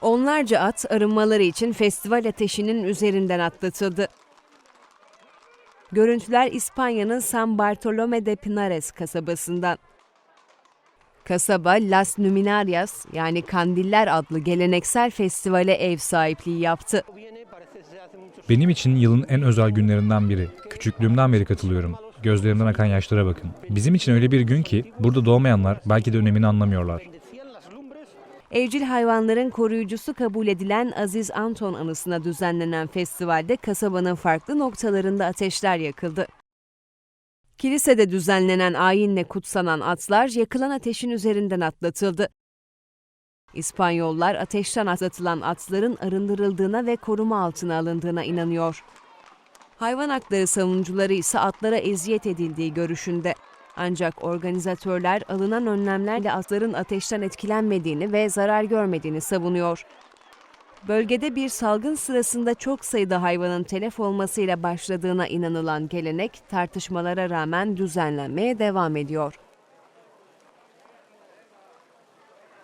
Onlarca at arınmaları için festival ateşinin üzerinden atlatıldı. Görüntüler İspanya'nın San Bartolomé de Pinares kasabasından. Kasaba Las Luminarias yani Kandiller adlı geleneksel festivale ev sahipliği yaptı. Benim için yılın en özel günlerinden biri. Küçüklüğümden beri katılıyorum. Gözlerimden akan yaşlara bakın. Bizim için öyle bir gün ki burada doğmayanlar belki de önemini anlamıyorlar. Evcil hayvanların koruyucusu kabul edilen Aziz Anton anısına düzenlenen festivalde kasabanın farklı noktalarında ateşler yakıldı. Kilisede düzenlenen ayinle kutsanan atlar yakılan ateşin üzerinden atlatıldı. İspanyollar ateşten atlatılan atların arındırıldığına ve koruma altına alındığına inanıyor. Hayvan hakları savunucuları ise atlara eziyet edildiği görüşünde. Ancak organizatörler alınan önlemlerle atların ateşten etkilenmediğini ve zarar görmediğini savunuyor. Bölgede bir salgın sırasında çok sayıda hayvanın telef olmasıyla başladığına inanılan gelenek tartışmalara rağmen düzenlenmeye devam ediyor.